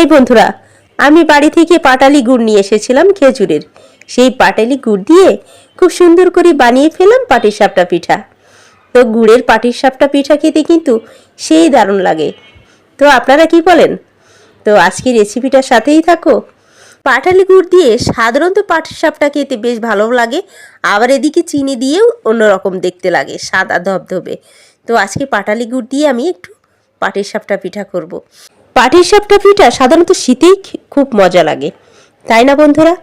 এই বন্ধুরা, আমি বাড়ি থেকে পাটালি গুড় নিয়ে এসেছিলাম খেজুরের। সেই পাটালি গুড় দিয়ে খুব সুন্দর করে বানিয়ে ফেলাম পাটিসাপটা পিঠা। তো গুড়ের পাটিসাপটা পিঠা খেতে কিন্তু সেই দারুণ লাগে। তো আপনারা কি বলেন? তো আজকে রেসিপিটার সাথেই থাকো। পাটালি গুড় দিয়ে সাধারণত পাটিসাপটা খেতে বেশ ভালো লাগে। আবার এদিকে চিনি দিয়েও অন্যরকম দেখতে লাগে, সাদা ধবধবে। তো আজকে পাটালি গুড় দিয়ে আমি একটু পাটিসাপটা পিঠা করব। পাটিসাপটা পিঠা সাধারণত শীতেই খুব মজা লাগে। তাই না বন্ধুরা?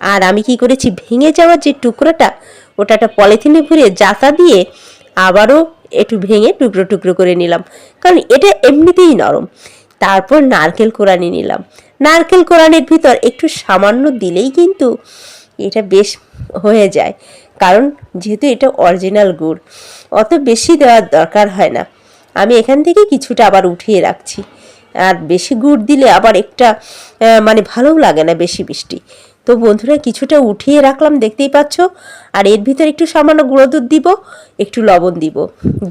আর আমি কি করেছি, ভেঙে যাওয়ার যে টুকরোটা ওটা একটা পলিথিনে ভরে জাতা দিয়ে আবারও একটু ভেঙে টুকরো টুকরো করে নিলাম। কারণ এটা এমনিতেই নরম। তারপর নারকেল কোরানি নিলাম। নারকেল কোরানির ভিতর একটু সামান্য দিলেই কিন্তু এটা বেশ হয়ে যায়। কারণ যেহেতু এটা অরিজিনাল গুড়, অত বেশি দেওয়ার দরকার হয় না। আমি এখান থেকে কিছুটা আবার উঠিয়ে রাখছি। আর বেশি গুড় দিলে আবার একটা মানে ভালোও লাগে না বেশি মিষ্টি। তো বন্ধুরা, কিছুটা উঠিয়ে রাখলাম, দেখতেই পাচ্ছ? আর এর ভিতরে একটু সামান্য গুঁড়ো দুধ দিব, একটু লবণ দিব।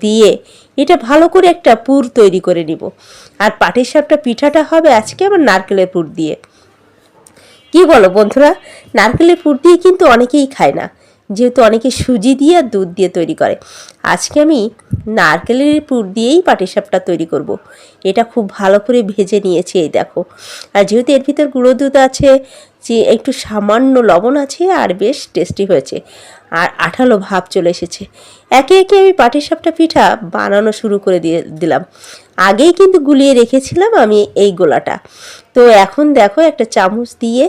দিয়ে এটা ভালো করে একটা পুর তৈরি করে নিব। আর পাটির সাপটা পিঠাটা হবে আজকে আমার নারকেলের পুর দিয়ে। কি বলো বন্ধুরা? নারকেলের পুর দিয়ে কিন্তু অনেকেই খায় না। যেহেতু অনেকে সুজি দিয়ে আর দুধ দিয়ে তৈরি করে। আজকে আমি নারকেলের পুর দিয়েই পাটিসাপটা তৈরি করব। এটা খুব ভালো করে ভেজে নিয়েছি, এই দেখো। আর যেহেতু এর ভিতর গুঁড়ো দুধ আছে, যে একটু সামান্য লবণ আছে আর বেশ টেস্টি হয়েছে। আর আঠালো ভাব চলে এসেছে। একে একে আমি পাটিসাপটা পিঠা বানানো শুরু করে দিয়ে দিলাম। আগেই কিন্তু গুলিয়ে রেখেছিলাম আমি এই গোলাটা। তো এখন দেখো একটা চামচ দিয়ে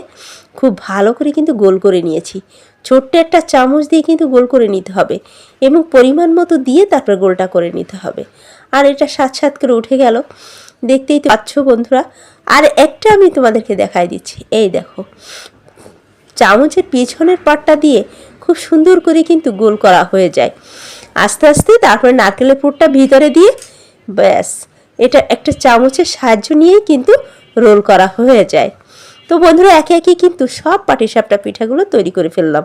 খুব ভালো করে কিন্তু গোল করে নিয়েছি। ছোট্ট একটা চামচ দিয়ে কিন্তু গোল করে নিতে হবে এবং পরিমাণ মতো দিয়ে তারপর গোলটা করে নিতে হবে। আর এটা সাত সাত করে উঠে গেল। দেখতেই তো পাচ্ছ বন্ধুরা। আর একটা আমি তোমাদেরকে দেখাই দিচ্ছি। এই দেখো। চামচের পিছনের পাটটা দিয়ে খুব সুন্দর করে কিন্তু গোল করা হয়ে যায়। আস্তে আস্তে তারপরে নারকেলের পুরটা ভিতরে দিয়ে ব্যাস। এটা একটা চামচের সাহায্য নিয়েই কিন্তু রোল করা হয়ে যায়। তো বন্ধুরা, একে একে কিন্তু সব পাটিসাপটা পিঠাগুলো তৈরি করে ফেললাম।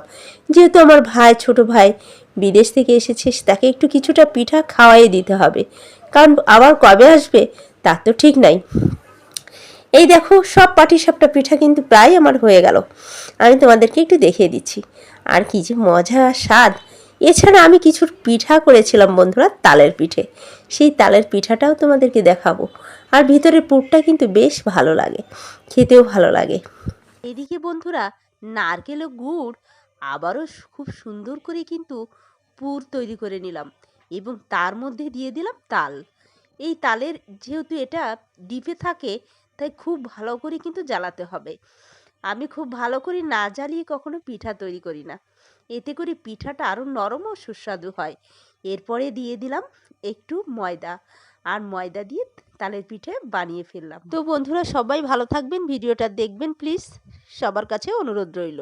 যেহেতু আমার ভাই, ছোট ভাই বিদেশ থেকে এসেছে, তাকে একটু কিছুটা পিঠা খাওয়াই দিতে হবে। কারণ আবার কবে আসবে তার তো ঠিক নাই। এই দেখো, সব পাটিসাপটা পিঠা কিন্তু প্রায় আমার হয়ে গেল। আমি তোমাদেরকে একটু দেখিয়ে দিচ্ছি। আর কি যে মজা স্বাদ! এছাড়া আমি কিছু পিঠা করেছিলাম বন্ধুরা, তালের পিঠে। সেই তালের পিঠাটাও তোমাদেরকে দেখাবো। আর ভিতরের পুরটা কিন্তু বেশ ভালো লাগে, খেতেও ভালো লাগে। এদিকে বন্ধুরা, নারকেল ও গুড় আবারও খুব সুন্দর করে কিন্তু পুর তৈরি করে নিলাম এবং তার মধ্যে দিয়ে দিলাম তাল। এই তালের যেহেতু এটা ডিপে থাকে, তাই খুব ভালো করে কিন্তু জ্বালাতে হবে। আমি খুব ভালো করে না জ্বালিয়ে কখনো পিঠা তৈরি করি না। এতে করে পিঠাটা আরও নরম ও সুস্বাদু হয়। এরপরে দিয়ে দিলাম একটু ময়দা। আর ময়দা দিয়ে তালের পিঠে বানিয়ে ফেললাম। তো বন্ধুরা সবাই ভালো থাকবেন, ভিডিওটা দেখবেন, প্লিজ। সবার কাছে অনুরোধ রইল।